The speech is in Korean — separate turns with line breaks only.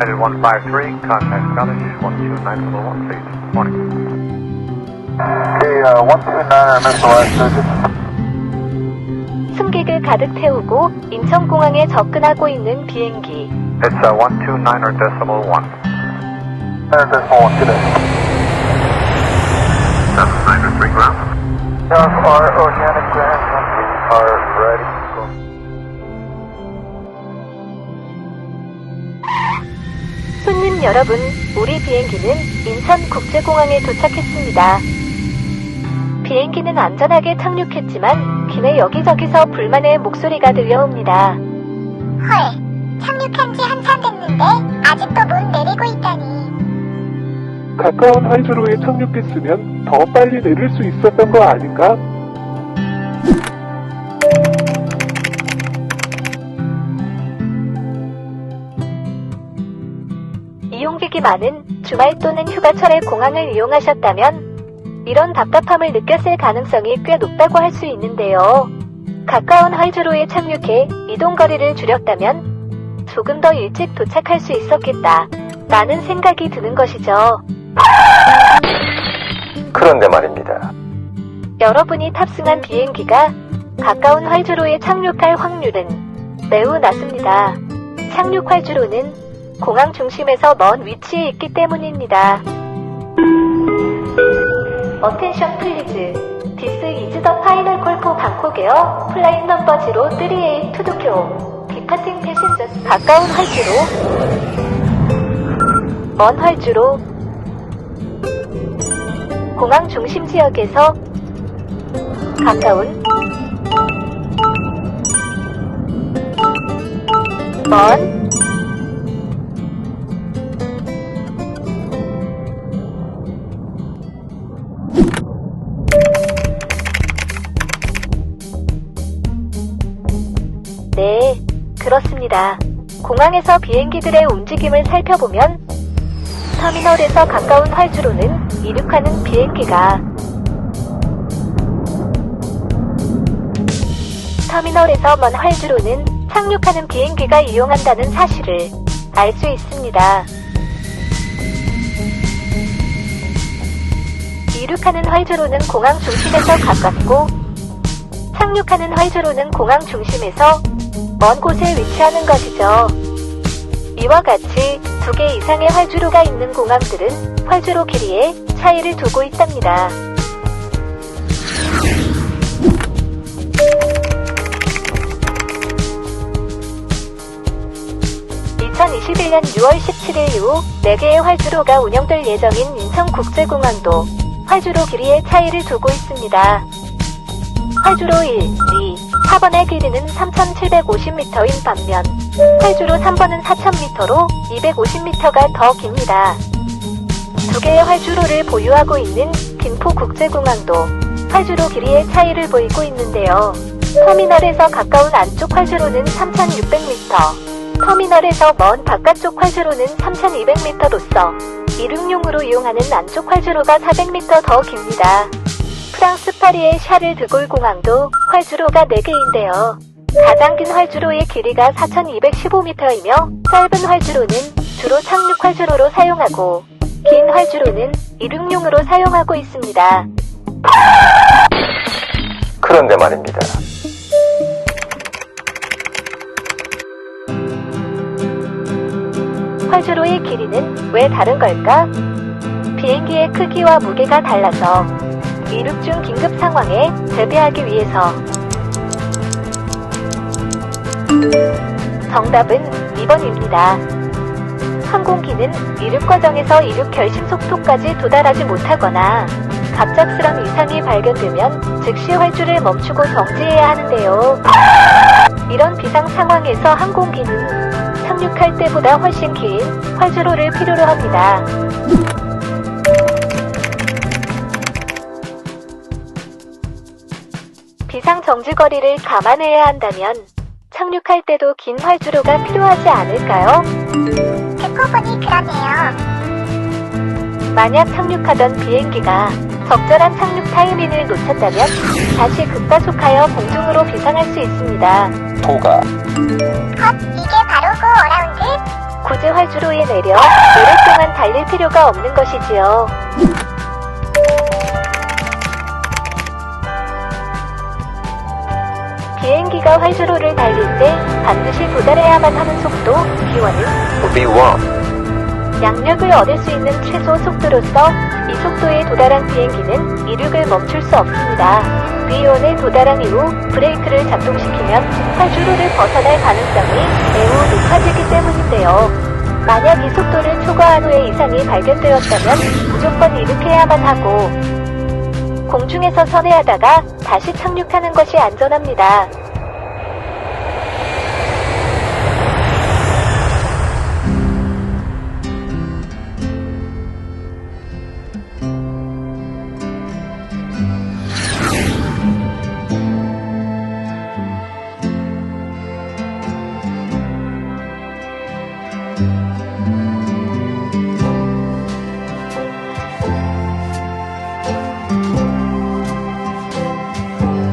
Headed 153, contact Scottish 129 please. Morning.
Okay, uh, 129, I missed the last digit.
승객을 가득 태우고 인천공항에 접근하고 있는 비행기.
It's uh, 129 or decimal 1.
There's this one today.
That's 93 ground.
South our organic ground
손님 여러분, 우리 비행기는 인천국제공항에 도착했습니다. 비행기는 안전하게 착륙했지만 기내 여기저기서 불만의 목소리가 들려옵니다.
헐, 착륙한 지 한참 됐는데 아직도 못 내리고 있다니.
가까운 활주로에 착륙했으면 더 빨리 내릴 수 있었던 거 아닌가?
이용객이 많은 주말 또는 휴가철에 공항을 이용하셨다면 이런 답답함을 느꼈을 가능성이 꽤 높다고 할 수 있는데요. 가까운 활주로에 착륙해 이동 거리를 줄였다면 조금 더 일찍 도착할 수 있었겠다. 라는 생각이 드는 것이죠.
그런데 말입니다.
여러분이 탑승한 비행기가 가까운 활주로에 착륙할 확률은 매우 낮습니다. 착륙 활주로는 공항 중심에서 먼 위치에 있기 때문입니다. This is the final call for Bangkok Air. Flight number 038 to Tokyo. Departing passengers. 가까운 활주로. 먼 활주로. 공항 중심 지역에서 가까운 먼 네, 그렇습니다. 공항에서 비행기들의 움직임을 살펴보면 터미널에서 가까운 활주로는 이륙하는 비행기가 터미널에서 먼 활주로는 착륙하는 비행기가 이용한다는 사실을 알 수 있습니다. 이륙하는 활주로는 공항 중심에서 가깝고 착륙하는 활주로는 공항 중심에서 먼 곳에 위치하는 것이죠. 이와 같이 두 개 이상의 활주로가 있는 공항들은 활주로 길이에 차이를 두고 있답니다. 2021년 6월 17일 이후 4개의 활주로가 운영될 예정인 인천국제공항도 활주로 길이의 차이를 두고 있습니다. 활주로 1, 2, 4번의 길이는 3,750m인 반면 활주로 3번은 4,000m로 250m가 더 깁니다. 두 개의 활주로를 보유하고 있는 김포국제공항도 활주로 길이의 차이를 보이고 있는데요. 터미널에서 가까운 안쪽 활주로는 3,600m, 터미널에서 먼 바깥쪽 활주로는 3,200m로서 이륙용으로 이용하는 안쪽 활주로가 400m 더 깁니다. 프랑스 파리의 샤를 드골 공항도 활주로가 4개인데요. 가장 긴 활주로의 길이가 4,215m이며 짧은 활주로는 주로 착륙 활주로로 사용하고 긴 활주로는 이륙용으로 사용하고 있습니다.
그런데 말입니다.
활주로의 길이는 왜 다른 걸까? 비행기의 크기와 무게가 달라서 이륙 중 긴급 상황에 대비하기 위해서 정답은 2번입니다. 항공기는 이륙 과정에서 이륙 결심 속도까지 도달하지 못하거나 갑작스런 이상이 발견되면 즉시 활주를 멈추고 정지해야 하는데요. 이런 비상 상황에서 항공기는 착륙할 때보다 훨씬 긴 활주로를 필요로 합니다. 비상 정지 거리를 감안해야 한다면 착륙할 때도 긴 활주로가 필요하지 않을까요?
듣고 보니 그러네요.
만약 착륙하던 비행기가 적절한 착륙 타이밍을 놓쳤다면 다시 급가속하여 공중으로 비상할 수 있습니다.
토가
헛, 이게 바로 고 어라운드?
구제 활 활주로에 내려 오랫동안 달릴 필요가 없는 것이지요. 비행기가 활주로를 달릴 때 반드시 도달해야만 하는 속도 B1은
V1,
양력을 얻을 수 있는 최소 속도로서 이 속도에 도달한 비행기는 이륙을 멈출 수 없습니다. V1에 도달한 이후 브레이크를 작동시키면 활주로를 벗어날 가능성이 매우 높아지기 때문인데요. 만약 이 속도를 초과한 후에 이상이 발견되었다면 무조건 이륙해야만 하고 공중에서 선회하다가 다시 착륙하는 것이 안전합니다.